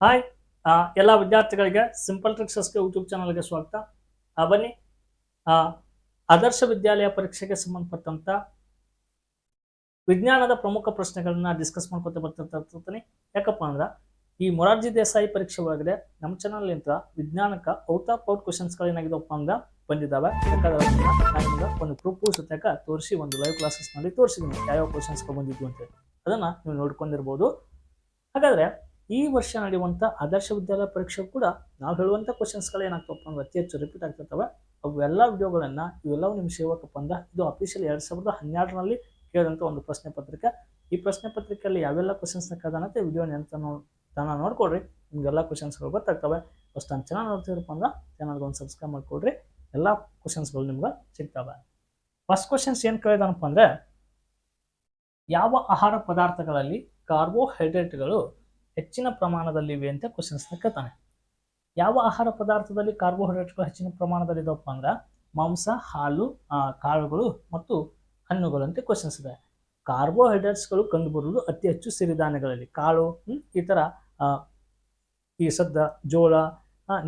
Hi ಎಲ್ಲ ವಿದ್ಯಾರ್ಥಿಗಳಿಗೆ simple ಟ್ರಿಕ್ಸಸ್ಗೆ YouTube ಚಾನಲ್ಗೆ ಸ್ವಾಗತ. ಬನ್ನಿ. ಆದರ್ಶ ವಿದ್ಯಾಲಯ ಪರೀಕ್ಷೆಗೆ ಸಂಬಂಧಪಟ್ಟಂತ ವಿಜ್ಞಾನದ ಪ್ರಮುಖ ಪ್ರಶ್ನೆಗಳನ್ನ ಡಿಸ್ಕಸ್ ಮಾಡ್ಕೊತ ಬರ್ತಿರ್ತೀನಿ ಯಾಕಪ್ಪ ಅಂದ್ರೆ, ಈ ಮೊರಾರ್ಜಿ ದೇಸಾಯಿ ಪರೀಕ್ಷೆ ಒಳಗಡೆ ನಮ್ಮ ಚಾನಲ್ ಇಂತ ವಿಜ್ಞಾನಕ್ಕೆ ಔಟ್ ಆಫ್ ಔಟ್ ಕ್ವಶನ್ಸ್ಗಳು ಏನಾಗಿದೆಪ್ಪ ಅಂದ್ರೆ ಬಂದಿದ್ದಾವೆ ಒಂದು ಪ್ರೂಫ್ ಸತ್ಯಾಕ ತೋರಿಸಿ, ಒಂದು ಲೈವ್ ಕ್ಲಾಸಸ್ ಮಾಡಿ ತೋರಿಸಿದ್ದೀನಿ ಯಾವ್ಯಾವ ಕ್ವಶನ್ಸ್ಗಳು ಬಂದಿದ್ವು ಅಂತ ಅದನ್ನ ನೀವು ನೋಡ್ಕೊಂಡಿರ್ಬೋದು. ಹಾಗಾದ್ರೆ ಈ ವರ್ಷ ನಡೆಯುವಂಥ ಆದರ್ಶ ವಿದ್ಯಾಲಯ ಪರೀಕ್ಷೆ ಕೂಡ ನಾವು ಹೇಳುವಂಥ ಕ್ವಶನ್ಸ್ಗಳು ಏನಾಗ್ತವಪ್ಪ ಅಂದ್ರೆ ಅತಿ ಹೆಚ್ಚು ರಿಪೀಟ್ ಆಗ್ತಿರ್ತವೆ. ಅವೆಲ್ಲ ವಿಡಿಯೋಗಳನ್ನು ಇವೆಲ್ಲವೂ ನಿಮ್ಮ ಸೇವಕಪ್ಪ ಅಂದ ಇದು ಅಫಿಷಿಯಲ್ ಎರಡು ಸಾವಿರದ ಹನ್ನೆರಡರಲ್ಲಿ ಕೇಳಿದಂಥ ಒಂದು ಪ್ರಶ್ನೆ ಪತ್ರಿಕೆ. ಈ ಪ್ರಶ್ನೆ ಪತ್ರಿಕೆಯಲ್ಲಿ ಯಾವೆಲ್ಲ ಕ್ವಶನ್ಸ್ನ ಕದನತೆ ವಿಡಿಯೋ ನೆನಪ ತಾನ ನೋಡ್ಕೊಡ್ರಿ. ನಿಮಗೆಲ್ಲ ಕ್ವಶನ್ಸ್ಗಳು ಗೊತ್ತಾಗ್ತವೆ. ಫಸ್ಟ್ ನಾನು ಚೆನ್ನಾಗಿ ನೋಡ್ತಿದ್ರಪ್ಪ ಅಂದ್ರೆ ಚಾನಲ್ಗೆ ಒಂದು ಸಬ್ಸ್ಕ್ರೈಬ್ ಮಾಡಿಕೊಡ್ರಿ. ಎಲ್ಲ ಕ್ವಶನ್ಸ್ಗಳು ನಿಮ್ಗೆ ಸಿಗ್ತವೆ. ಫಸ್ಟ್ ಕ್ವಶನ್ಸ್ ಏನು ಕೇಳಿದಾನಪ್ಪ ಅಂದ್ರೆ ಯಾವ ಆಹಾರ ಪದಾರ್ಥಗಳಲ್ಲಿ ಕಾರ್ಬೋಹೈಡ್ರೇಟ್ಗಳು ಹೆಚ್ಚಿನ ಪ್ರಮಾಣದಲ್ಲಿವೆ ಅಂತ ಕ್ವಶನ್ಸ್ನ ಕೇಳ್ತಾನೆ. ಯಾವ ಆಹಾರ ಪದಾರ್ಥದಲ್ಲಿ ಕಾರ್ಬೋಹೈಡ್ರೇಟ್ಗಳು ಹೆಚ್ಚಿನ ಪ್ರಮಾಣದಲ್ಲಿ ಇದಾವಪ್ಪ ಅಂದ್ರೆ ಮಾಂಸ, ಹಾಲು ಕಾಳುಗಳು ಮತ್ತು ಹಣ್ಣುಗಳು ಅಂತ ಕ್ವಶನ್ಸ್ ಇದೆ. ಕಾರ್ಬೋಹೈಡ್ರೇಟ್ಸ್ಗಳು ಕಂಡುಬರುವುದು ಅತಿ ಹೆಚ್ಚು ಸಿರಿಧಾನ್ಯಗಳಲ್ಲಿ. ಕಾಳು ಈ ಥರ ಈ ಸದ್ದ ಜೋಳ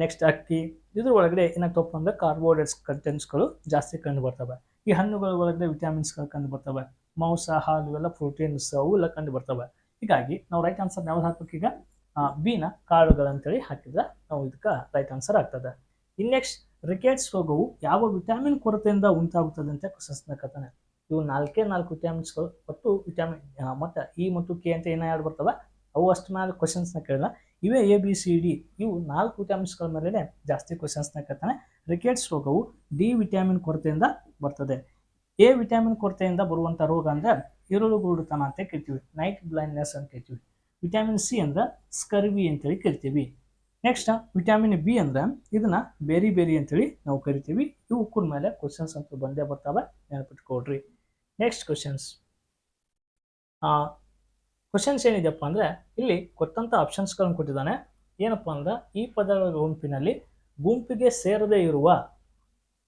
ನೆಕ್ಸ್ಟ್ ಅಕ್ಕಿ ಇದ್ರ ಒಳಗಡೆ ಏನಾಗ್ತಪ್ಪ ಅಂದ್ರೆ ಕಾರ್ಬೋಹೈಡ್ರೇಟ್ಸ್ ಕಂಟೆಂಟ್ಸ್ಗಳು ಜಾಸ್ತಿ ಕಂಡು ಬರ್ತವೆ. ಈ ಹಣ್ಣುಗಳ ಒಳಗಡೆ ವಿಟಮಿನ್ಸ್ಗಳು ಕಂಡು ಬರ್ತವೆ. ಮಾಂಸ, ಹಾಲು, ಇವೆಲ್ಲ ಪ್ರೋಟೀನ್ಸ್ ಅವು ಎಲ್ಲ ಕಂಡು ಬರ್ತವೆ. ಹೀಗಾಗಿ ನಾವು ರೈಟ್ ಆನ್ಸರ್ ಯಾವ್ದು ಹಾಕ್ಬೇಕೀಗ ಬಿನ ಕಾಳುಗಳಂತೇಳಿ ಹಾಕಿದ್ರೆ ನಾವು ಇದಕ್ಕೆ ರೈಟ್ ಆನ್ಸರ್ ಆಗ್ತದೆ. ಇನ್ ನೆಕ್ಸ್ಟ್ ರಿಕೆಟ್ಸ್ ರೋಗವು ಯಾವ ವಿಟಮಿನ್ ಕೊರತೆಯಿಂದ ಉಂಟಾಗುತ್ತದೆ ಅಂತ ಕ್ವಶನ್ಸ್ನ ಕಥನೆ. ಇವು ನಾಲ್ಕೇ ನಾಲ್ಕು ವಿಟಮಿನ್ಸ್ಗಳು ಒಟ್ಟು ವಿಟಮಿನ್ ಮತ್ತು ಇ ಮತ್ತು ಕೆ ಅಂತ ಏನೋ ಎರಡು ಬರ್ತವೆ, ಅವು ಅಷ್ಟು ಮೇಲೆ ಕ್ವಶನ್ಸ್ನ ಕೇಳಿಲ್ಲ ಇವೇ ಎ ಬಿ ಸಿ ಡಿ ಇವು ನಾಲ್ಕು ವಿಟಮಿನ್ಸ್ಗಳ ಮೇಲೆ ಜಾಸ್ತಿ ಕ್ವಶನ್ಸ್ನ ಕೇಳ್ತಾನೆ ರಿಕೆಟ್ಸ್ ರೋಗವು ಡಿ ವಿಟಮಿನ್ ಕೊರತೆಯಿಂದ ಬರ್ತದೆ. ಎ ವಿಟಮಿನ್ ಕೊರತೆಯಿಂದ ಬರುವಂಥ ರೋಗ ಅಂದರೆ ಗುರುಡುತನ ಅಂತ ಕರಿತೀವಿ ನೈಟ್ ಬ್ಲೈಂಡ್ನೆಸ್ ಅಂತ ಕರಿತೀವಿ ವಿಟಮಿನ್ ಸಿ ಅಂದ್ರೆ ಸ್ಕರ್ವಿ ಅಂತೇಳಿ ಕರಿತೀವಿ. ನೆಕ್ಸ್ಟ್ ವಿಟಮಿನ್ ಬಿ ಅಂದ್ರೆ ಇದನ್ನ ಬೇರಿ ಬೇರಿ ಅಂತೇಳಿ ನಾವು ಕರಿತೀವಿ. ಇವು ಕುರ್ ಮೇಲೆ ಕ್ವಶನ್ಸ್ ಅಂತ ಬಂದೇ ಬರ್ತಾವೆ. ನೆನಪಿಟ್ಕೊಳ್ರಿ. ನೆಕ್ಸ್ಟ್ ಕ್ವಶನ್ಸ್ ಕ್ವಶನ್ಸ್ ಏನಿದೆಯಪ್ಪ ಅಂದ್ರೆ ಇಲ್ಲಿ ಕೊಟ್ಟಂತ ಆಪ್ಷನ್ಸ್ಗಳನ್ನು ಕೊಟ್ಟಿದ್ದಾನೆ. ಏನಪ್ಪ ಅಂದ್ರೆ ಈ ಪದಗಳ ಗುಂಪಿನಲ್ಲಿ ಗುಂಪಿಗೆ ಸೇರದೇ ಇರುವ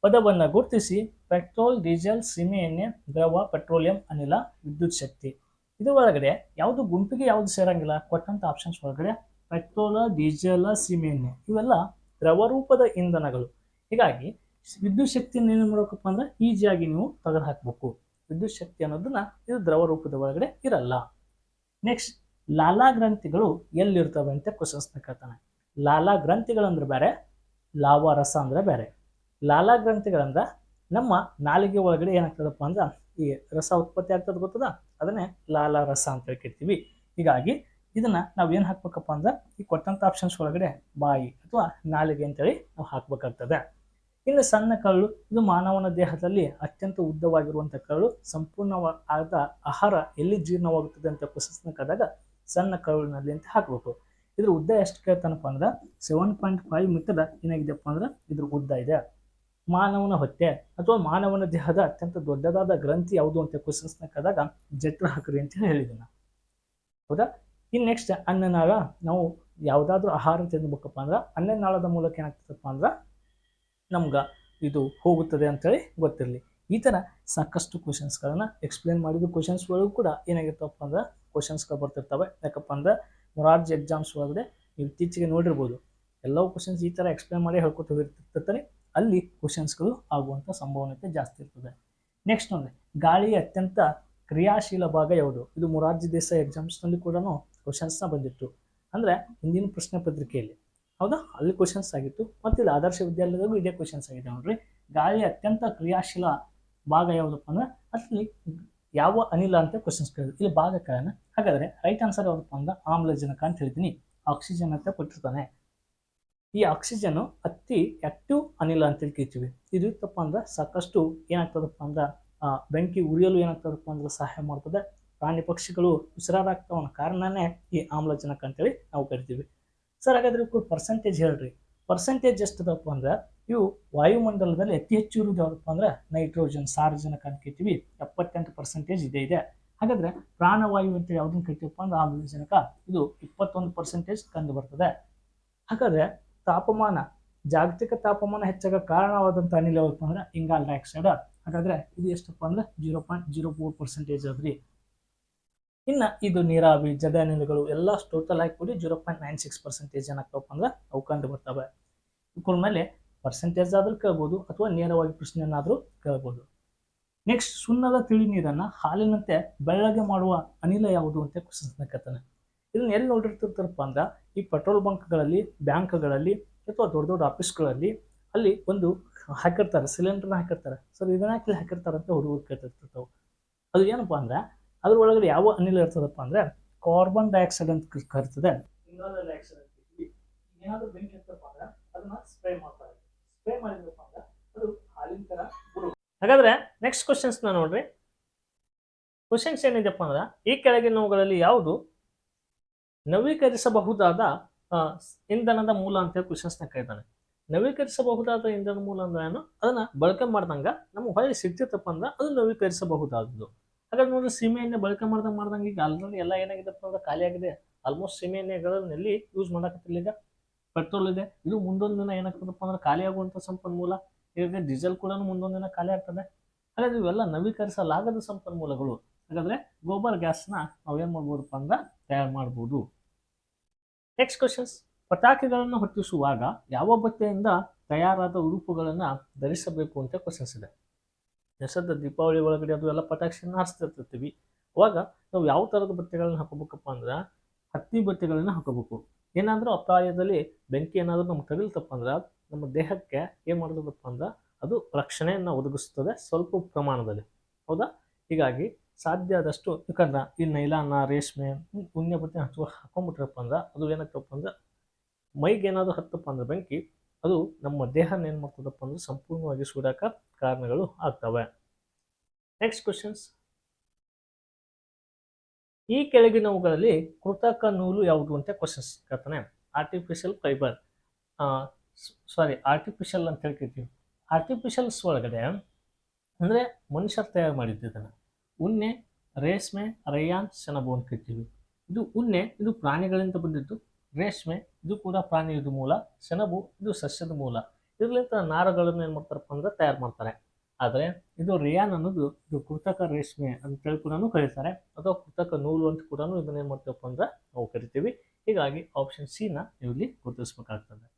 ಪದವನ್ನು ಗುರುತಿಸಿ ಪೆಟ್ರೋಲ್, ಡೀಸೆಲ್, ಸೀಮೆ ಎಣ್ಣೆ, ದ್ರವ, ಪೆಟ್ರೋಲಿಯಂ, ಅನಿಲ, ವಿದ್ಯುತ್ ಶಕ್ತಿ. ಇದು ಒಳಗಡೆ ಯಾವುದು ಗುಂಪಿಗೆ ಯಾವುದು ಸೇರಂಗಿಲ್ಲ ಕೊಟ್ಟಂಥ ಆಪ್ಷನ್ಸ್ ಒಳಗಡೆ ಪೆಟ್ರೋಲ, ಡೀಸೆಲ್, ಸೀಮೆ ಎಣ್ಣೆ ಇವೆಲ್ಲ ದ್ರವ ರೂಪದ ಇಂಧನಗಳು. ಹೀಗಾಗಿ ವಿದ್ಯುತ್ ಶಕ್ತಿಯನ್ನು ಏನು ಮಾಡಬೇಕಪ್ಪ ಅಂದ್ರೆ ಈಸಿಯಾಗಿ ನೀವು ತೆಗೆದು ಹಾಕಬೇಕು. ವಿದ್ಯುತ್ ಶಕ್ತಿ ಅನ್ನೋದನ್ನ ಇದು ದ್ರವ ರೂಪದ ಒಳಗಡೆ ಇರಲ್ಲ. ನೆಕ್ಸ್ಟ್ ಲಾಲಾ ಗ್ರಂಥಿಗಳು ಎಲ್ಲಿರ್ತವೆ ಅಂತ ಕ್ವಶನ್ಸ್ನ ಕೇಳ್ತಾನೆ. ಲಾಲಾ ಗ್ರಂಥಿಗಳಂದ್ರೆ ಬೇರೆ ಲಾವಾರಸ ಅಂದ್ರೆ ಬೇರೆ. ಲಾಲಾ ಗ್ರಂಥಿಗಳಿಂದ ನಮ್ಮ ನಾಲಿಗೆ ಒಳಗಡೆ ಏನಾಗ್ತದಪ್ಪ ಅಂದ್ರೆ ಈ ರಸ ಉತ್ಪತ್ತಿ ಆಗ್ತದೆ ಗೊತ್ತದ? ಅದನ್ನೇ ಲಾಲಾ ರಸ ಅಂತ ಹೇಳ್ಕಿರ್ತೀವಿ. ಹೀಗಾಗಿ ಇದನ್ನ ನಾವು ಏನು ಹಾಕ್ಬೇಕಪ್ಪ ಅಂದ್ರೆ ಈ ಕೊಟ್ಟಂತ ಆಪ್ಷನ್ಸ್ ಒಳಗಡೆ ಬಾಯಿ ಅಥವಾ ನಾಲಿಗೆ ಅಂತೇಳಿ ನಾವು ಹಾಕ್ಬೇಕಾಗ್ತದೆ. ಇನ್ನು ಸಣ್ಣ ಕರಳು ಇದು ಮಾನವನ ದೇಹದಲ್ಲಿ ಅತ್ಯಂತ ಉದ್ದವಾಗಿರುವಂಥ ಕರಳು ಸಂಪೂರ್ಣವಾದ ಆಹಾರ ಎಲ್ಲಿ ಜೀರ್ಣವಾಗುತ್ತದೆ ಅಂತ ಪ್ರಶ್ನೆ ಕದಾಗ ಸಣ್ಣ ಕರುಳಿನಲ್ಲಿ ಅಂತ ಹಾಕಬೇಕು. ಇದ್ರ ಉದ್ದ ಎಷ್ಟು ಕೇಳ್ತಾನಪ್ಪ ಅಂದ್ರೆ ಸೆವೆನ್ ಪಾಯಿಂಟ್ ಫೈವ್ ಮೀಟರ್ ಏನಾಗಿದೆಪ್ಪ ಅಂದ್ರೆ ಇದ್ರ ಉದ್ದ ಇದೆ. ಮಾನವನ ಹೊಟ್ಟೆ ಅಥವಾ ಮಾನವನ ದೇಹದ ಅತ್ಯಂತ ದೊಡ್ಡದಾದ ಗ್ರಂಥಿ ಯಾವುದು ಅಂತ ಕ್ವಶನ್ಸ್ನ ಕದಾಗ ಜಠರ ಹಾಕ್ರಿ ಅಂತ ಹೇಳಿದ್ದೀನಿ ಹೌದಾ? ಇನ್ನು ನೆಕ್ಸ್ಟ್ ಅನ್ನನಾಳ ನಾವು ಯಾವುದಾದ್ರೂ ಆಹಾರ ತಿನ್ಬೇಕಪ್ಪ ಅಂದ್ರೆ ಅನ್ನನಾಳದ ಮೂಲಕ ಏನಾಗ್ತದಪ್ಪ ಅಂದ್ರೆ ನಮ್ಗೆ ಇದು ಹೋಗುತ್ತದೆ ಅಂತೇಳಿ ಗೊತ್ತಿರಲಿ. ಈ ಥರ ಸಾಕಷ್ಟು ಕ್ವಶನ್ಸ್ಗಳನ್ನು ಎಕ್ಸ್ಪ್ಲೇನ್ ಮಾಡಿದ್ದು ಕ್ವಶನ್ಸ್ ಒಳಗೂ ಕೂಡ ಏನಾಗಿರ್ತವಪ್ಪ ಅಂದ್ರೆ ಕ್ವಶನ್ಸ್ಗಳು ಬರ್ತಿರ್ತವೆ. ಯಾಕಪ್ಪ ಅಂದ್ರೆ ಮೊರಾರ್ಜಿ ಎಕ್ಸಾಮ್ಸ್ ಒಳಗಡೆ ನೀವು ಇತ್ತೀಚೆಗೆ ನೋಡಿರ್ಬೋದು. ಎಲ್ಲವೂ ಕ್ವಶನ್ಸ್ ಈ ಥರ ಎಕ್ಸ್ಪ್ಲೇನ್ ಮಾಡಿ ಹೇಳ್ಕೊತ ಹೋಗಿರ್ತಿರ್ತಾರೆ ಅಲ್ಲಿ ಕ್ವಶನ್ಸ್ಗಳು ಆಗುವಂಥ ಸಂಭವನೀಯತೆ ಜಾಸ್ತಿ ಇರ್ತದೆ. ನೆಕ್ಸ್ಟ್ ಒಂದು ಗಾಳಿಯ ಅತ್ಯಂತ ಕ್ರಿಯಾಶೀಲ ಭಾಗ ಯಾವುದು? ಇದು ಮೊರಾರ್ಜಿ ದೇಸಾಯಿ ಎಕ್ಸಾಮ್ಸ್ನಲ್ಲಿ ಕೂಡ ಕ್ವಶನ್ಸ್ನ ಬಂದಿತ್ತು. ಅಂದರೆ ಹಿಂದಿನ ಪ್ರಶ್ನೆ ಪತ್ರಿಕೆಯಲ್ಲಿ. ಹೌದಾ? ಅಲ್ಲಿ ಕ್ವಶನ್ಸ್ ಆಗಿತ್ತು. ಮತ್ತು ಇಲ್ಲಿ ಆದರ್ಶ ವಿದ್ಯಾಲಯದಾಗೂ ಇದೇ ಕ್ವಶನ್ಸ್ ಆಗಿದೆ ನೋಡ್ರಿ. ಗಾಳಿಯ ಅತ್ಯಂತ ಕ್ರಿಯಾಶೀಲ ಭಾಗ ಯಾವುದಪ್ಪ ಅಂದ್ರೆ ಅಲ್ಲಿ ಯಾವ ಅನಿಲ ಅಂತ ಕ್ವಶನ್ಸ್ ಕೇಳಿದ್ರು. ಇಲ್ಲಿ ಭಾಗ ಕಾರಣ ಹಾಗಾದ್ರೆ ರೈಟ್ ಆನ್ಸರ್ ಯಾವುದಪ್ಪ ಅಂದ್ರೆ ಆಮ್ಲಜನಕ ಅಂತ ಹೇಳ್ತೀನಿ ಆಕ್ಸಿಜನ್ ಅಂತ ಕೊಟ್ಟಿರ್ತಾನೆ. ಈ ಆಕ್ಸಿಜನ್ ಅತಿ ಆಕ್ಟಿವ್ ಅನಿಲ ಅಂತ ಕರಿತೀವಿ ಇದು ಇತ್ತಪ್ಪ ಅಂದ್ರೆ ಸಾಕಷ್ಟು ಏನಾಗ್ತದಪ್ಪ ಅಂದ್ರೆ ಬೆಂಕಿ ಉರಿಯಲು ಏನಾಗ್ತದಪ್ಪ ಅಂದ್ರೆ ಸಹಾಯ ಮಾಡ್ತದೆ. ಪ್ರಾಣಿ ಪಕ್ಷಿಗಳು ಉಸಿರಾಡಾಗ್ತಾವ ಕಾರಣನೇ ಈ ಆಮ್ಲಜನಕ ಅಂತೇಳಿ ನಾವು ಕರಿತೀವಿ. ಸರ್, ಹಾಗಾದ್ರೆ ಇವಕ್ಕೆ ಪರ್ಸೆಂಟೇಜ್ ಹೇಳ್ರಿ. ಪರ್ಸೆಂಟೇಜ್ ಎಷ್ಟದಪ್ಪ ಅಂದ್ರೆ, ಇವು ವಾಯುಮಂಡಲದಲ್ಲಿ ಅತಿ ಹೆಚ್ಚು ಇರುವುದು ಯಾವುದಪ್ಪ ಅಂದ್ರೆ ನೈಟ್ರೋಜನ್ ಸಾರಜನಕ ಅಂತ ಕರಿತೀವಿ. ಎಪ್ಪತ್ತೆಂಟು ಪರ್ಸೆಂಟೇಜ್ ಇದೆ ಇದೆ. ಹಾಗಾದ್ರೆ ಪ್ರಾಣವಾಯು ಅಂತ ಯಾವ್ದನ್ನ ಕರಿತೀವಪ್ಪ ಅಂದ್ರೆ, ಆಮ್ಲಜನಕ. ಇದು ಇಪ್ಪತ್ತೊಂದು ಪರ್ಸೆಂಟೇಜ್ ಕಂಡು ಬರ್ತದೆ. ಹಾಗಾದ್ರೆ ತಾಪಮಾನ, ಜಾಗತಿಕ ತಾಪಮಾನ ಹೆಚ್ಚಾಗ ಕಾರಣವಾದಂಥ ಅನಿಲ ಯಾವಪ್ಪ ಅಂದ್ರೆ ಇಂಗಾಲ್ ಡೈಆಕ್ಸೈಡ್. ಹಾಗಾದ್ರೆ ಇದು ಎಷ್ಟಪ್ಪ ಅಂದ್ರೆ zero point zero four percentage ಅದ್ರಿ. ಇನ್ನು ಇದು ನೀರಾವಿ ಜಲಾನಯನಗಳು ಎಲ್ಲ ಟೋಟಲ್ ಆಗಿ ಕೂಡಿ zero point nine six percentage ಏನಾಗ್ತವಪ್ಪ ಅಂದ್ರೆ ಅವು ಕಂಡು ಬರ್ತವೆ. ಇದ್ರ ಮೇಲೆ ಪರ್ಸೆಂಟೇಜ್ ಆದ್ರೂ ಕೇಳ್ಬೋದು ಅಥವಾ ನೇರವಾಗಿ ಪ್ರಶ್ನೆಯನ್ನಾದರೂ ಕೇಳ್ಬೋದು. ನೆಕ್ಸ್ಟ್ ಸುಣ್ಣದ ತಿಳಿ ನೀರನ್ನ ಹಾಲಿನಂತೆ ಬೆಳ್ಳಗೆ ಮಾಡುವ ಅನಿಲ ಯಾವುದು ಅಂತ ಕ್ವಶನ್ಸ್ನ ಕೇಳ್ತಾನೆ. ಇದನ್ನ ಎಲ್ಲಿ ನೋಡಿರ್ತಿರ್ತಾರಪ್ಪ ಅಂದ್ರೆ ಈ ಪೆಟ್ರೋಲ್ ಬಂಕ್ಗಳಲ್ಲಿ ಬ್ಯಾಂಕ್ಗಳಲ್ಲಿ ಅಥವಾ ದೊಡ್ಡ ದೊಡ್ಡ ಆಫೀಸ್ಗಳಲ್ಲಿ ಅಲ್ಲಿ ಒಂದು ಹಾಕಿರ್ತಾರೆ ಸಿಲಿಂಡರ್ನ ಹಾಕಿರ್ತಾರೆ. ಸರ್ ಇದನ್ನ ಯಾಕೆ ಇಲ್ಲಿ ಹಾಕಿರ್ತಾರೆ ಅಂತ ಹುಡುಗರು ಕೇಳ್ತಿರ್ತಾವೆ ಅದು ಏನಪ್ಪಾ ಅಂದ್ರೆ ಅದ್ರ ಒಳಗಡೆ ಯಾವ ಅನಿಲ ಇರ್ತದಪ್ಪ ಅಂದ್ರೆ ಕಾರ್ಬನ್ ಡೈಆಕ್ಸೈಡ್ ಅಂತ ಕರ್ತದೆ. ಡೈಆಕ್ಸೈಡ್. ಏನಾದ್ರೂ ಬೆಂಕಿ ಇರ್ತಪ್ಪ ಅಂದ್ರೆ ಅದನ್ನ ಸ್ಪ್ರೇ ಮಾಡ್ತಾರೆ. ಸ್ಪ್ರೇ ಮಾಡಿದ್ರಪ್ಪ ಅಂದ್ರೆ ಅದು ಹಾಲಿನ ತರ ಹಾಗಾದ್ರೆ ನೆಕ್ಸ್ಟ್ ಕ್ವಶನ್ಸ್ನ ನೋಡ್ರಿ. ಕ್ವಶನ್ಸ್ ಏನಿದೆಪ್ಪ ಅಂದ್ರೆ ಈ ಕೆಳಗಿನವುಗಳಲ್ಲಿ ಯಾವುದು ನವೀಕರಿಸಬಹುದಾದ ಇಂಧನದ ಮೂಲ ಅಂತ ಕ್ವಶನ್ಸ್ನ ಕೇಳ್ತಾನೆ. ನವೀಕರಿಸಬಹುದಾದ ಇಂಧನ ಮೂಲ ಅಂದ್ರೆ ಏನು? ಅದನ್ನ ಬಳಕೆ ಮಾಡ್ದಂಗ ನಮ್ಮ ಹೊಳೆ ಸಿಗ್ತಿತ್ತಪ್ಪ ಅಂದ್ರೆ ಅದು ನವೀಕರಿಸಬಹುದಾದದ್ದು. ಹಾಗಾದ್ರೆ ನೋಡಿ ಸೀಮೆ ಎಣ್ಣೆ ಬಳಕೆ ಮಾಡ್ದಂಗೆ ಮಾಡ್ದಂಗೆ ಈಗ ಆಲ್ರೆಡಿ ಎಲ್ಲ ಏನಾಗಿದೆಪ್ಪ ಅಂದ್ರೆ ಖಾಲಿ ಆಗಿದೆ. ಆಲ್ಮೋಸ್ಟ್ ಸೀಮೆ ಎಣ್ಣೆಗಳನ್ನ ಎಲ್ಲಿ ಯೂಸ್ ಮಾಡಕತ್ತಿಲ್ಲ ಈಗ. ಪೆಟ್ರೋಲ್ ಇದೆ. ಇದು ಮುಂದೊಂದು ದಿನ ಏನಾಗ್ತದಪ್ಪ ಅಂದ್ರೆ ಖಾಲಿ ಆಗುವಂಥ ಸಂಪನ್ಮೂಲ ಈಗ ಡೀಸೆಲ್ ಕೂಡ ಮುಂದೊಂದು ದಿನ ಖಾಲಿ ಆಗ್ತದೆ. ಹಾಗಾದ್ರೆ ಇವೆಲ್ಲ ನವೀಕರಿಸಲಾಗದ ಸಂಪನ್ಮೂಲಗಳು. ಹಾಗಾದ್ರೆ ಗೋಬರ್ ಗ್ಯಾಸ್ನ ನಾವೇನ್ ಮಾಡ್ಬೋದಪ್ಪ ಅಂದ್ರೆ ತಯಾರು ಮಾಡ್ಬೋದು. ನೆಕ್ಸ್ಟ್ ಕ್ವಶನ್ಸ್ ಪಟಾಕಿಗಳನ್ನು ಹೊತ್ತಿಸುವಾಗ ಯಾವ ಬಟ್ಟೆಯಿಂದ ತಯಾರಾದ ಉಡುಪುಗಳನ್ನ ಧರಿಸಬೇಕು ಅಂತ ಕ್ವಶನ್ಸ್ ಇದೆ. ಸದ್ಯ ದೀಪಾವಳಿ ಒಳಗಡೆ ಅದು ಎಲ್ಲ ಪಟಾಕಿಯನ್ನು ಹಾರಿಸ್ತಿರ್ತಿರ್ತೀವಿ. ಅವಾಗ ನಾವು ಯಾವ ಥರದ ಬಟ್ಟೆಗಳನ್ನ ಹಾಕೋಬೇಕಪ್ಪ ಅಂದ್ರೆ ಹತ್ತಿ ಬಟ್ಟೆಗಳನ್ನ ಹಾಕೋಬೇಕು. ಏನಾದರೂ ಅಪಾಯದಲ್ಲಿ ಬೆಂಕಿ ಏನಾದರೂ ನಮ್ಗೆ ತಗಲ್ತಪ್ಪ ಅಂದ್ರೆ ನಮ್ಮ ದೇಹಕ್ಕೆ ಏನು ಮಾಡೋದಪ್ಪ ಅಂದ್ರೆ ಅದು ರಕ್ಷಣೆಯನ್ನು ಒದಗಿಸ್ತದೆ ಸ್ವಲ್ಪ ಪ್ರಮಾಣದಲ್ಲಿ. ಹೌದಾ? ಹೀಗಾಗಿ ಸಾಧ್ಯ ಆದಷ್ಟು, ಯಾಕಂದ್ರೆ ಈ ನೈಲಾನ ರೇಷ್ಮೆ ಉಣ್ಣೆ ಬಟ್ಟೆ ಹಚ್ಚುವ ಹಾಕೊಂಡ್ಬಿಟ್ರಪ್ಪ ಅಂದ್ರೆ ಅದು ಏನಾಗ್ತಪ್ಪ ಅಂದ್ರೆ ಮೈಗೆ ಏನಾದರೂ ಹತ್ತಪ್ಪ ಅಂದ್ರೆ ಬೆಂಕಿ, ಅದು ನಮ್ಮ ದೇಹನ ಏನು ಮಾಡ್ತದಪ್ಪ ಅಂದ್ರೆ ಸಂಪೂರ್ಣವಾಗಿ ಸುಡಾಕ ಕಾರಣಗಳು ಆಗ್ತವೆ. ನೆಕ್ಸ್ಟ್ ಕ್ವಶನ್ಸ್ ಈ ಕೆಳಗಿನವುಗಳಲ್ಲಿ ಕೃತಕ ನೂಲು ಯಾವುದು ಅಂತ ಕ್ವಶನ್ಸ್ ಕೇಳ್ತಾನೆ. ಆರ್ಟಿಫಿಷಿಯಲ್ ಫೈಬರ್ ಸಾರಿ ಆರ್ಟಿಫಿಷಿಯಲ್ ಅಂತ ಹೇಳ್ತಿರ್ತೀವಿ ಆರ್ಟಿಫಿಷಿಯಲ್ಸ್ ಒಳಗಡೆ ಅಂದರೆ ಮನುಷ್ಯರು ತಯಾರು ಮಾಡಿದ್ದನ್ನು ಉಣ್ಣೆ, ರೇಷ್ಮೆ ರಯಾನ್ ಸೆಣಬು ಅಂತ ಕರಿತೀವಿ ಇದು ಉಣ್ಣೆ, ಇದು ಪ್ರಾಣಿಗಳಿಂದ ಬಂದಿದ್ದು. ರೇಷ್ಮೆ, ಇದು ಕೂಡ ಪ್ರಾಣಿಯದ ಮೂಲ. ಸೆಣಬು, ಇದು ಸಸ್ಯದ ಮೂಲ. ಇದರಲ್ಲಿಂದ ನಾರುಗಳನ್ನು ಏನು ಮಾಡ್ತಾರಪ್ಪ ಅಂದ್ರೆ ತಯಾರು ಮಾಡ್ತಾರೆ. ಆದರೆ ಇದು ರಿಯಾನ್ ಅನ್ನೋದು, ಇದು ಕೃತಕ ರೇಷ್ಮೆ ಅಂತೇಳಿ ಕೂಡ ಕರೀತಾರೆ. ಅಥವಾ ಕೃತಕ ನೂಲು ಅಂತ ಕೂಡ ಇದನ್ನ ಏನು ಮಾಡ್ತೀವಪ್ಪ ಅಂದ್ರೆ ನಾವು ಕರಿತೀವಿ. ಹೀಗಾಗಿ ಆಪ್ಷನ್ ಸಿನ ಇಲ್ಲಿ ಗುರುತಿಸ್ಬೇಕಾಗ್ತದೆ.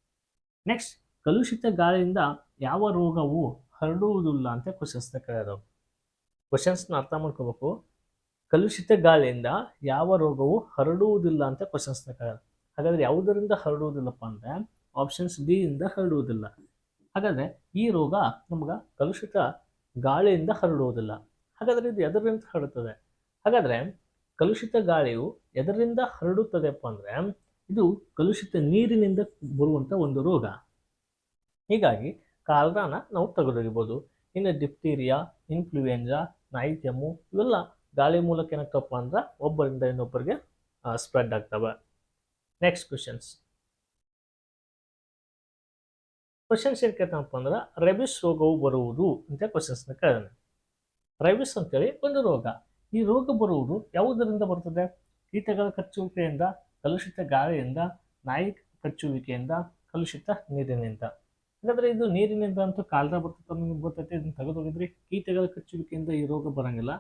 ನೆಕ್ಸ್ಟ್ ಕಲುಷಿತ ಗಾಳಿಯಿಂದ ಯಾವ ರೋಗವು ಹರಡುವುದಿಲ್ಲ ಅಂತ ಕ್ವಶನ್ಸ್ನ ಕೇಳಿದವು ಕ್ವಶನ್ಸ್ನ ಅರ್ಥ ಮಾಡ್ಕೋಬೇಕು. ಕಲುಷಿತ ಗಾಳಿಯಿಂದ ಯಾವ ರೋಗವು ಹರಡುವುದಿಲ್ಲ ಅಂತ ಕ್ವಶನ್ಸ್ನ ಕೇಳಿದ ಹಾಗಾದ್ರೆ ಯಾವುದರಿಂದ ಹರಡುವುದಿಲ್ಲಪ್ಪ ಅಂದ್ರೆ ಆಪ್ಷನ್ಸ್ ಡಿ ಇಂದ ಹರಡುವುದಿಲ್ಲ. ಹಾಗಾದ್ರೆ ಈ ರೋಗ ನಮ್ಗೆ ಕಲುಷಿತ ಗಾಳಿಯಿಂದ ಹರಡುವುದಿಲ್ಲ. ಹಾಗಾದ್ರೆ ಇದು ಎದರಿಂದ ಹರಡುತ್ತದೆ ಹಾಗಾದ್ರೆ ಕಲುಷಿತ ಗಾಳಿಯು ಎದರಿಂದ ಹರಡುತ್ತದೆಪ್ಪ ಅಂದ್ರೆ ಇದು ಕಲುಷಿತ ನೀರಿನಿಂದ ಬರುವಂತ ಒಂದು ರೋಗ. ಹೀಗಾಗಿ ಕಾಲ್ರಾನ ನಾವು ತೆಗೆದೊಗಿಬೋದು. ಇನ್ನು ಡಿಪ್ಟೀರಿಯಾ ಇನ್ಫ್ಲೂಯೆಂಜಾ ನಾಯಿ ಇವೆಲ್ಲ ಗಾಳಿ ಮೂಲಕ ಏನಕ್ಕಪ್ಪ ಅಂದ್ರೆ ಒಬ್ಬರಿಂದ ಇನ್ನೊಬ್ಬರಿಗೆ ಸ್ಪ್ರೆಡ್ ಆಗ್ತವೆ. ನೆಕ್ಸ್ಟ್ ಕ್ವಶನ್ಸ್ ಕ್ವಶನ್ಸ್ ಏನು ಕೇಳ್ತಾನಪ್ಪ ಅಂದ್ರೆ ರೆಬಿಸ್ ರೋಗವು ಬರುವುದು ಅಂತ ಕ್ವಶನ್ಸ್ನ ಕೇಳಿದಾನೆ ರೆಬಿಸ್ ಅಂತೇಳಿ ಒಂದು ರೋಗ. ಈ ರೋಗ ಬರುವುದು ಯಾವುದರಿಂದ ಬರ್ತದೆ? ಕೀಟಗಳ ಕಚ್ಚುವಿಕೆಯಿಂದ, ಕಲುಷಿತ ಗಾಳಿಯಿಂದ ನಾಯಿ ಕಚ್ಚುವಿಕೆಯಿಂದ, ಕಲುಷಿತ ನೀರಿನಿಂದ. ಹಾಗಾದ್ರೆ ಇದು ನೀರಿನಿಂದ ಅಂತೂ ಕಾಲ್ರ ಬರ್ತದೆ ನಿಮ್ಗೆ ಗೊತ್ತೈತೆ, ಇದನ್ನ ತೆಗೆದೋಗಿದ್ರಿ ಕೀಟಗಳ ಕಚ್ಚುವಿಕೆಯಿಂದ ಈ ರೋಗ ಬರಂಗಿಲ್ಲ.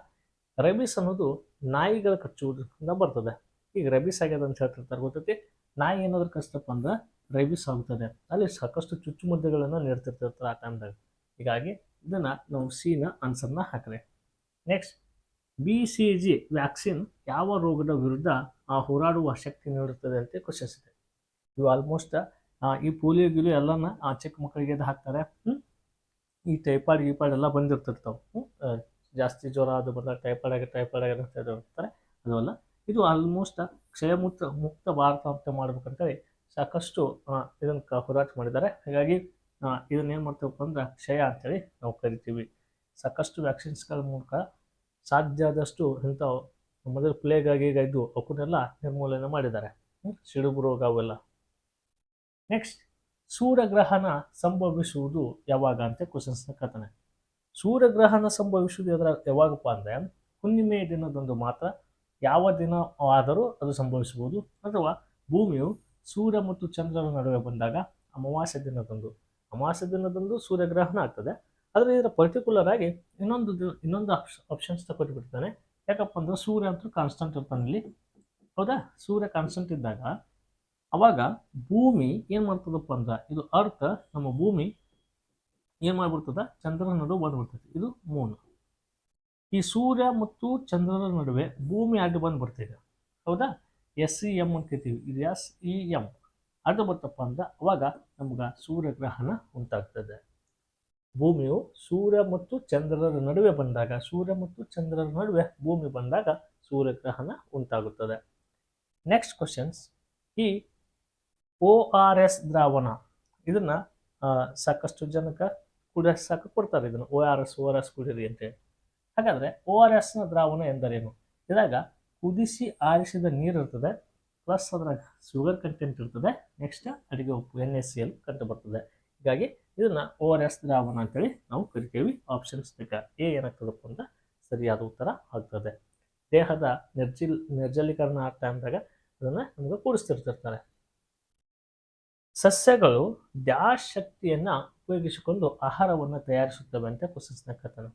ರೆಬಿಸ್ ಅನ್ನೋದು ನಾಯಿಗಳ ಕಚ್ಚುವುದರಿಂದ ಬರ್ತದೆ. ಈಗ ರೆಬಿಸ್ ಆಗ್ಯದ ಅಂತ ಹೇಳ್ತಿರ್ತಾರೆ ಗೊತ್ತೈತಿ? ನಾಯಿ ಏನಾದ್ರು ಕಷ್ಟಪ್ಪ ಅಂದ್ರೆ ರೆಬಿಸ್ ಆಗುತ್ತದೆ ಅಲ್ಲಿ ಸಾಕಷ್ಟು ಚುಚ್ಚುಮದ್ದುಗಳನ್ನು ನೀಡ್ತಿರ್ತಿರ್ತಾರೆ ಆ ಟೈಮ್ದಾಗ ಹೀಗಾಗಿ ಇದನ್ನ ನಾವು ಸಿನ ಆನ್ಸರ್ನ ಹಾಕ್ರಿ. Next B C G vaccine ಯಾವ ರೋಗದ ವಿರುದ್ಧ ಆ ಹೋರಾಡುವ ಶಕ್ತಿ ನೀಡುತ್ತದೆ ಅಂತ ಕ್ವಶನ್ಸ್ ಇದೆ ಇವು ಆಲ್ಮೋಸ್ಟ್ ಈ ಪೋಲಿಯೋ ಗಿಲಿಯೋ ಎಲ್ಲನ ಆ ಚಿಕ್ಕ ಮಕ್ಕಳಿಗೆ ಇದು ಹಾಕ್ತಾರೆ? ಈ ಟೈಫಾಯ್ಡ್ ಗೀಪಾಯ್ಡ್ ಎಲ್ಲ ಬಂದಿರ್ತಿರ್ತಾವೆ. ಜಾಸ್ತಿ ಜ್ವರ ಅದು ಬಂದಾಗ ಟೈಫಾಯ್ಡ್ ಆಗಿ ಟೈಫಾಯ್ಡ್ ಆಗಿ ಅಂತ ಹೇಳ್ತಾರೆ. ಅದೆಲ್ಲ ಇದು ಆಲ್ಮೋಸ್ಟ್ ಕ್ಷಯಮುಕ್ತ ಮುಕ್ತ ಭಾರತ ಅಂತ ಮಾಡ್ಬೇಕಂತೇಳಿ ಸಾಕಷ್ಟು ಇದನ್ನು ಹೋರಾಟ ಮಾಡಿದ್ದಾರೆ. ಹಾಗಾಗಿ ಇದನ್ನ ಏನು ಮಾಡ್ತೀವಪ್ಪ ಅಂದ್ರೆ ಕ್ಷಯ ಅಂತೇಳಿ ನಾವು ಕರಿತೀವಿ. ಸಾಕಷ್ಟು ವ್ಯಾಕ್ಸಿನ್ಸ್ಗಳ ಮೂಲಕ ಸಾಧ್ಯ ಆದಷ್ಟು ಇಂಥ ಮೊದಲು ಪ್ಲೇಗ್ ಆಗಿ ಈಗ ಇದ್ದು ಅವಕ್ಕನ್ನೆಲ್ಲ ನಿರ್ಮೂಲನೆ ಮಾಡಿದ್ದಾರೆ? ಸಿಡುಬು ರೋಗ ಅವೆಲ್ಲ. ನೆಕ್ಸ್ಟ್ ಸೂರ್ಯಗ್ರಹಣ ಸಂಭವಿಸುವುದು ಯಾವಾಗ ಅಂತ ಕ್ವಶನ್ಸ್ನ ಕಥನೆ. ಸೂರ್ಯಗ್ರಹಣ ಸಂಭವಿಸುವುದು ಅದರ ಯಾವಾಗಪ್ಪ ಅಂದರೆ, ಹುಣ್ಣಿಮೆ ದಿನದಂದು ಮಾತ್ರ ಯಾವ ದಿನ ಆದರೂ ಅದು ಸಂಭವಿಸಬಹುದು. ಅಥವಾ ಭೂಮಿಯು ಸೂರ್ಯ ಮತ್ತು ಚಂದ್ರನ ನಡುವೆ ಬಂದಾಗ ಅಮಾವಾಸ್ಯ ದಿನದಂದು. ಅಮಾವಾಸ್ಯ ದಿನದಂದು ಸೂರ್ಯಗ್ರಹಣ ಆಗ್ತದೆ. ಆದರೆ ಇದರ ಪರ್ಟಿಕ್ಯುಲರ್ ಆಗಿ ಇನ್ನೊಂದು ದಿನ, ಇನ್ನೊಂದು ಆಪ್ಷನ್ಸ್ ಕೊಟ್ಬಿಡ್ತಾನೆ ಯಾಕಪ್ಪ ಅಂದ್ರೆ ಸೂರ್ಯ ಅಂತೂ ಕಾನ್ಸ್ಟೆಂಟ್ ಇರ್ತಾನೆ ಇಲ್ಲಿ. ಹೌದಾ? ಸೂರ್ಯ ಕಾನ್ಸ್ಟೆಂಟ್ ಇದ್ದಾಗ ಅವಾಗ ಭೂಮಿ ಏನು ಮಾಡ್ತದಪ್ಪ ಅಂದ್ರೆ ಇದು ಅರ್ಥ ನಮ್ಮ ಭೂಮಿ ಏನು ಮಾಡ್ಬಿಡ್ತದ? ಚಂದ್ರನ ನಡುವೆ ಬಂದ್ಬಿಡ್ತದೆ ಇದು ಮೂನ್ ಈ ಸೂರ್ಯ ಮತ್ತು ಚಂದ್ರನ ನಡುವೆ ಭೂಮಿ ಅಡ್ಡ ಬರ್ತೈತೆ. ಹೌದಾ? ಎಸ್ ಇ ಎಂ ಅಂತ ಇದು ಎಸ್ ಇ ಎಂ ಅಡ್ಡ ಬರ್ತಪ್ಪ ಅಂದ್ರೆ ಅವಾಗ ನಮ್ಗೆ ಸೂರ್ಯಗ್ರಹಣ ಉಂಟಾಗ್ತದೆ. ಭೂಮಿಯು ಸೂರ್ಯ ಮತ್ತು ಚಂದ್ರರ ನಡುವೆ ಬಂದಾಗ, ಸೂರ್ಯ ಮತ್ತು ಚಂದ್ರರ ನಡುವೆ ಭೂಮಿ ಬಂದಾಗ ಸೂರ್ಯಗ್ರಹಣ ಉಂಟಾಗುತ್ತದೆ. ನೆಕ್ಸ್ಟ್ ಕ್ವಶನ್ಸ್ ಈ ಒ ಆರ್ ಎಸ್ ದ್ರಾವಣ. ಇದನ್ನ ಸಾಕಷ್ಟು ಜನಕ್ಕೆ ಸಾಕ ಕೊಡ್ತಾರೆ ಇದನ್ನು. O R S O R S ಕುಡಿಯಿರಿ ಅಂತೇಳಿ ಹಾಗಾದ್ರೆ ಒ ಆರ್ ಎಸ್ನ ದ್ರಾವಣ ಎಂದರೇನು? ಇದಾಗ ಕುದಿಸಿ ಆರಿಸಿದ ನೀರು ಇರ್ತದೆ, ಪ್ಲಸ್ ಅದ್ರಾಗ ಶುಗರ್ ಕಂಟೆಂಟ್ ಇರ್ತದೆ ನೆಕ್ಸ್ಟ್ ಅಡಿಗೆ ಉಪ್ಪು ಎನ್ ಎಸ್ ಸಿ ಎಲ್ ಕಂಡು ಬರ್ತದೆ ಹೀಗಾಗಿ ಇದನ್ನ ಓ ಆರ್ ಎಸ್ ದ್ರಾವಣ ಅಂತೇಳಿ ನಾವು ಕರಿತೀವಿ. ಆಪ್ಷನ್ಸ್ ಬೇಕಾ ಎ ಏನಾಗ್ತದಪ್ಪ ಅಂತ ಸರಿಯಾದ ಉತ್ತರ ಆಗ್ತದೆ. ದೇಹದ ನಿರ್ಜಿಲ್, ನಿರ್ಜಲೀಕರಣ ಆ ಟೈಮ್ದಾಗ ಅದನ್ನು ನಮ್ಗೆ ಕೂಡಿಸ್ತಿರ್ತಿರ್ತಾರೆ. ಸಸ್ಯಗಳು ಡ್ಯಾಶ್ ಶಕ್ತಿಯನ್ನ ಉಪಯೋಗಿಸಿಕೊಂಡು ಆಹಾರವನ್ನು ತಯಾರಿಸುತ್ತವೆ ಅಂತ ಕ್ವಶನ್ಸ್ನ ಕಥನ.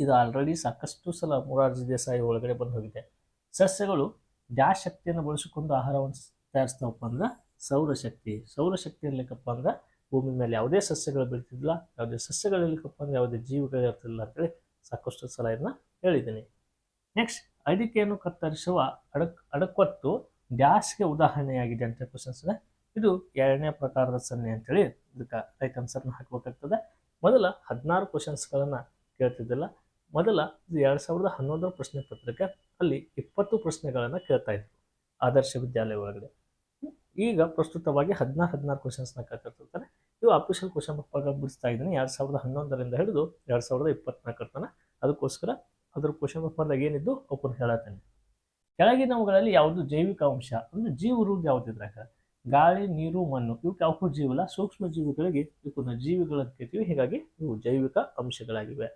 ಇದು ಆಲ್ರೆಡಿ ಸಾಕಷ್ಟು ಸಲ ಮೂರಾರ್ಜಿ ದೇಸಾಯಿ ಒಳಗಡೆ ಬಂದು ಹೋಗಿದೆ. ಸಸ್ಯಗಳು ಡ್ಯಾಶ್ ಶಕ್ತಿಯನ್ನು ಬಳಸಿಕೊಂಡು ಆಹಾರವನ್ನು ತಯಾರಿಸ್ತಾವಪ್ಪ ಅಂದ್ರೆ ಸೌರಶಕ್ತಿ. ಸೌರಶಕ್ತಿ ಇರ್ಲಿಕ್ಕಪ್ಪ ಅಂದ್ರೆ ಭೂಮಿ ಮೇಲೆ ಯಾವುದೇ ಸಸ್ಯಗಳು ಬೆಳೀತಿದ್ದಿಲ್ಲ, ಯಾವುದೇ ಸಸ್ಯಗಳು ಇರ್ಲಿಕ್ಕಪ್ಪ ಅಂದ್ರೆ ಯಾವುದೇ ಜೀವಿಗಳು ಇರ್ತಿಲ್ಲ ಅಂತೇಳಿ ಸಾಕಷ್ಟು ಸಲ ಇದನ್ನ ಹೇಳಿದ್ದೀನಿ. ನೆಕ್ಸ್ಟ್ ಅಡಿಕೆಯನ್ನು ಕತ್ತರಿಸುವ ಅಡಕ್ ಅಡಕೊತ್ತು ಡ್ಯಾಶ್ಗೆ ಉದಾಹರಣೆಯಾಗಿದೆ ಅಂತ ಕ್ವಶನ್ಸ್ ಇದು ಎರಡನೇ ಪ್ರಕಾರದ ಸನ್ನೆ ಅಂತೇಳಿ ಇದಕ್ಕೆ ರೈಟ್ ಆನ್ಸರ್ನ ಹಾಕಬೇಕಾಗ್ತದೆ. ಮೊದಲ ಹದಿನಾರು ಕ್ವಶನ್ಸ್ಗಳನ್ನು ಕೇಳ್ತಿದ್ದಿಲ್ಲ. ಮೊದಲ ಇದು ಎರಡು ಸಾವಿರದ ಹನ್ನೊಂದರ ಪ್ರಶ್ನೆ ಪತ್ರಿಕೆ, ಅಲ್ಲಿ ಇಪ್ಪತ್ತು ಪ್ರಶ್ನೆಗಳನ್ನು ಕೇಳ್ತಾ ಇದ್ರು ಆದರ್ಶ ವಿದ್ಯಾಲಯ ಒಳಗಡೆ. ಈಗ ಪ್ರಸ್ತುತವಾಗಿ ಹದಿನಾರು ಹದಿನಾರು ಕ್ವಶನ್ಸ್ನ ಕೇಳ್ತಿರ್ತಾರೆ. ಇವು ಅಫಿಷಿಯಲ್ ಕ್ವಶನ್ ಪೇಪರ್ಗೆ ಬಿಡಿಸ್ತಾ ಇದ್ದೀನಿ. ಎರಡು ಸಾವಿರದ ಹನ್ನೊಂದರಿಂದ ಹಿಡಿದು ಎರಡು ಸಾವಿರದ ಇಪ್ಪತ್ನಾಲ್ಕರ ತನಕ. ಅದಕ್ಕೋಸ್ಕರ ಅದ್ರ ಕ್ವಶನ್ ಪೇಪರ್ದಾಗ ಏನಿದ್ದು ಓಪನ್ ಹೇಳತ್ತೇನೆ. ಕೆಳಗಿನವುಗಳಲ್ಲಿ ಯಾವುದು ಜೈವಿಕ ಅಂಶ ಅಂದ್ರೆ ಜೀವರುವುದು ಯಾವುದಿದ್ರಾಗ? ಗಾಳಿ, ನೀರು, ಮಣ್ಣು ಇವಕ್ಕೆ ಯಾವಕ್ಕೂ ಜೀವಲ್ಲ ಸೂಕ್ಷ್ಮ ಜೀವಿಗಳಿಗೆ ಇವಕ್ಕನ್ನ ಜೀವಿಗಳ ಅಂತ ಕರಿತೀವಿ ಹೀಗಾಗಿ ಇವು ಜೈವಿಕ ಅಂಶಗಳಾಗಿವೆ.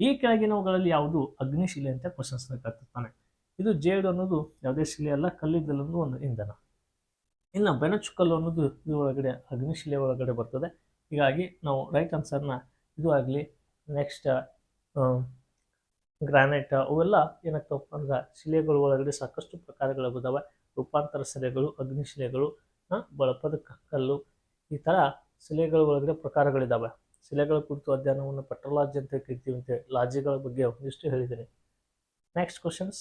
ಈ ಕೆಳಗಿನವುಗಳಲ್ಲಿ ಯಾವುದು? ಅಗ್ನಿಶಿಲೆ ಅಂತ ಕ್ವಶನ್ಸ್ ಕರ್ತಿರ್ತಾನೆ. ಇದು ಜೇಡು ಅನ್ನೋದು ಯಾವುದೇ ಶಿಲೆ ಅಲ್ಲ ಕಲ್ಲಿದ್ದಲನ್ನು ಒಂದು ಇಂಧನ. ಇನ್ನು ಬೆನಚುಕಲ್ಲು ಅನ್ನೋದು ಇದರೊಳಗಡೆ ಅಗ್ನಿಶಿಲೆ ಒಳಗಡೆ ಬರ್ತದೆ. ಹೀಗಾಗಿ ನಾವು ರೈಟ್ ಆನ್ಸರ್ನ ಇದು ಆಗಲಿ ನೆಕ್ಸ್ಟ್ ಗ್ರಾನೈಟ್ ಅವೆಲ್ಲ ಏನಕ್ಕಪ್ಪ ಅಂದ್ರೆ ಶಿಲೆಗಳು ಒಳಗಡೆ ಸಾಕಷ್ಟು ಪ್ರಕಾರಗಳು ರೂಪಾಂತರ ಶಿಲೆಗಳು ಅಗ್ನಿಶಿಲೆಗಳು ಬಳಪದ ಕಲ್ಲು, ಈ ಥರ ಶಿಲೆಗಳ ಒಳಗಡೆ ಪ್ರಕಾರಗಳಿದ್ದಾವೆ ಶಿಲೆಗಳ ಕುರಿತು ಅಧ್ಯಯನವನ್ನು ಪೆಟ್ರೋಲಾಜಿ ಅಂತ ಕರಿತೀವಿ ಅಂತ ಲಾಜಿಗಳ ಬಗ್ಗೆ ಒಂದಿಷ್ಟು ಹೇಳಿದ್ದೀನಿ. ನೆಕ್ಸ್ಟ್ ಕ್ವಶನ್ಸ್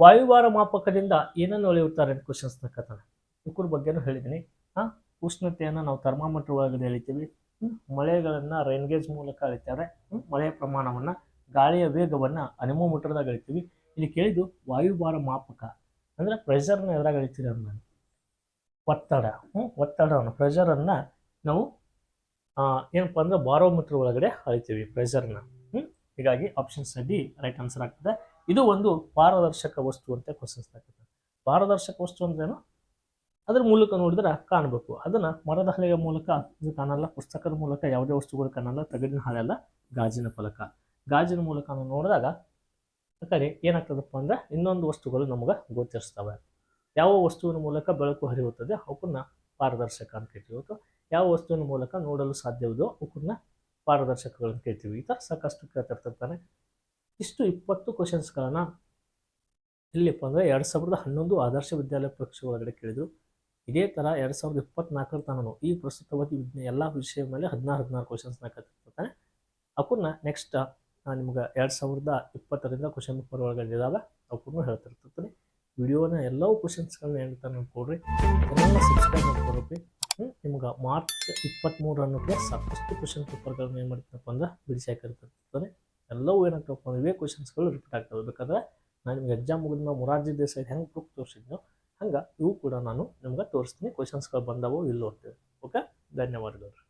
ವಾಯುಭಾರ ಮಾಪಕದಿಂದ ಏನನ್ನು ಅಳೆಯುತ್ತಾರೆ ಅಂತ ಕ್ವಶನ್ಸ್ನ ಕಥನ ಇವ್ರ ಬಗ್ಗೆನೂ ಹೇಳಿದ್ದೀನಿ. ಹಾಂ, ಉಷ್ಣತೆಯನ್ನು ನಾವು ಥರ್ಮಾಮೀಟರ್ ಒಳಗಡೆ ಅಳಿತೀವಿ. ಮಳೆಗಳನ್ನು ರೈನ್ಗೇಜ್ ಮೂಲಕ ಅಳಿತಾರೆ. ಮಳೆಯ ಪ್ರಮಾಣವನ್ನು, ಗಾಳಿಯ ವೇಗವನ್ನು ಅನಿಮೋಮೀಟರ್ದಾಗ ಅಳಿತೀವಿ. ಇಲ್ಲಿ ಕೇಳಿದ್ದು ವಾಯುಭಾರ ಮಾಪಕ. ಅಂದ್ರೆ ಪ್ರೆಷರ್ನ ಎದ್ರಾಗ ಅಳಿತೀರಿ ಅಂತ ನಾನು ಒತ್ತಡ ಹ್ಞೂ ಒತ್ತಡವನ್ನು ಪ್ರೆಷರನ್ನು ನಾವು ಏನಪ್ಪ ಅಂದ್ರೆ ಬಾರೋಮೀಟ್ರ್ ಒಳಗಡೆ ಅಳಿತೀವಿ ಪ್ರೆಷರ್ನ ಹ್ಞೂ ಹೀಗಾಗಿ ಆಪ್ಷನ್ಸ್ ಡಿ ರೈಟ್ ಆನ್ಸರ್ ಆಗ್ತದೆ. ಇದು ಒಂದು ಪಾರದರ್ಶಕ ವಸ್ತು ಅಂತ ಕ್ವಶನ್ಸ್ ಆಗ್ತದೆ ಪಾರದರ್ಶಕ ವಸ್ತು ಅಂದ್ರೇನು ಅದ್ರ ಮೂಲಕ ನೋಡಿದ್ರೆ ಕಾಣಬೇಕು. ಅದನ್ನು ಮರದ ಹಳೆಯ ಮೂಲಕ ಇದು ಕಾಣಲ್ಲ, ಪುಸ್ತಕದ ಮೂಲಕ ಯಾವುದೇ ವಸ್ತುಗಳು ಕಾಣಲ್ಲ, ತಗಡಿನ ಹಾಳೆಲ್ಲ ಗಾಜಿನ ಫಲಕ. ಗಾಜಿನ ಮೂಲಕ ನೋಡಿದಾಗ ಕಡೆ ಏನಾಗ್ತದಪ್ಪ ಅಂದ್ರೆ ಇನ್ನೊಂದು ವಸ್ತುಗಳು ನಮಗೆ ಗೋಚರಿಸ್ತವೆ. ಯಾವ ವಸ್ತುವಿನ ಮೂಲಕ ಬೆಳಕು ಹರಿಯುತ್ತದೆ ಅವಕ್ಕನ್ನ ಪಾರದರ್ಶಕ ಅಂತ ಹೇಳ್ತೀವಿ. ಅಥವಾ ಯಾವ ವಸ್ತುವಿನ ಮೂಲಕ ನೋಡಲು ಸಾಧ್ಯವಿದೆಯೋ ಅವಕ್ಕನ್ನ ಪಾರದರ್ಶಕಗಳು ಅಂತ ಹೇಳ್ತೀವಿ ಈ ಥರ ಸಾಕಷ್ಟು ಕೇಳ್ತಿರ್ತಾನೆ ಇಷ್ಟು ಇಪ್ಪತ್ತು ಕ್ವಶನ್ಸ್ಗಳನ್ನು ಇಲ್ಲಿಪ್ಪ ಅಂದರೆ ಎರಡು ಸಾವಿರದ ಹನ್ನೊಂದು ಆದರ್ಶ ವಿದ್ಯಾಲಯ ಪರೀಕ್ಷೆ ಒಳಗಡೆ ಕೇಳಿದ್ರು. ಇದೇ ಥರ ಎರಡು ಸಾವಿರದ ಇಪ್ಪತ್ನಾಲ್ಕರ ತನಕ ಈ ಪ್ರಸ್ತುತವಾಗಿ ವಿಜ್ಞಾನ ಎಲ್ಲ ವಿಷಯ ಮೇಲೆ ಹದಿನಾರು ಹದಿನಾರು ಕ್ವಶನ್ಸ್ನ ಕತ್ತಿರ್ತಾನೆ ಅವಕ್ಕನ್ನ ನೆಕ್ಸ್ಟ್ ನಾನು ನಿಮ್ಗೆ ಎರಡು ಸಾವಿರದ ಇಪ್ಪತ್ತರಿಂದ ಕ್ವಶನ್ ಪೇಪರ್ ಒಳಗಡೆ ಇದ್ದಾವೆ ಅವಕ್ಕೂ ಹೇಳ್ತಿರ್ತೀನಿ ವಿಡಿಯೋನ ಎಲ್ಲವೂ ಕ್ವಶನ್ಸ್ಗಳನ್ನ ಹೇಳ್ತಾ ನೋಡ್ಕೊಡ್ರಿ ಎಲ್ಲ ಸಬ್ಸ್ಕ್ರೈಬ್ ಮಾಡ್ಕೊಡ್ರಿ. ನಿಮ್ಗೆ ಮಾರ್ಚ್ ಇಪ್ಪತ್ತ್ಮೂರು ಅನ್ನೋಕ್ಕೆ ಸಾಕಷ್ಟು ಕ್ವಶನ್ ಪೇಪರ್ಗಳನ್ನ ಏನು ಮಾಡ್ತೀನಪ್ಪ ಅಂದ್ರೆ ಬಿಡಿಸಿ ಹಾಕಿರ್ತಿರ್ತಾನೆ ಎಲ್ಲವೂ ಏನಾಗ್ತಪ್ಪ ಇವೇ ಕ್ವಶನ್ಸ್ಗಳು ರಿಪೀಟ್ ಆಗ್ತವೆ ಬೇಕಾದ್ರೆ ನಾನು ನಿಮ್ಗೆ ಎಕ್ಸಾಮ್ ಮುಗಿದ ಮೊರಾರ್ಜಿ ದೇಸಾಯಿ ಹೆಂಗೆ ಪ್ರೂಫ್ ತೋರಿಸಿದ್ನೋ, ಹಂಗೆ ಇವು ಕೂಡ ನಾನು ನಿಮ್ಗೆ ತೋರಿಸ್ತೀನಿ. ಕ್ವಶನ್ಸ್ಗಳು ಬಂದವೋ ಇಲ್ಲೋ ಅಂತೇಳಿ ಓಕೆ ಧನ್ಯವಾದಗಳು.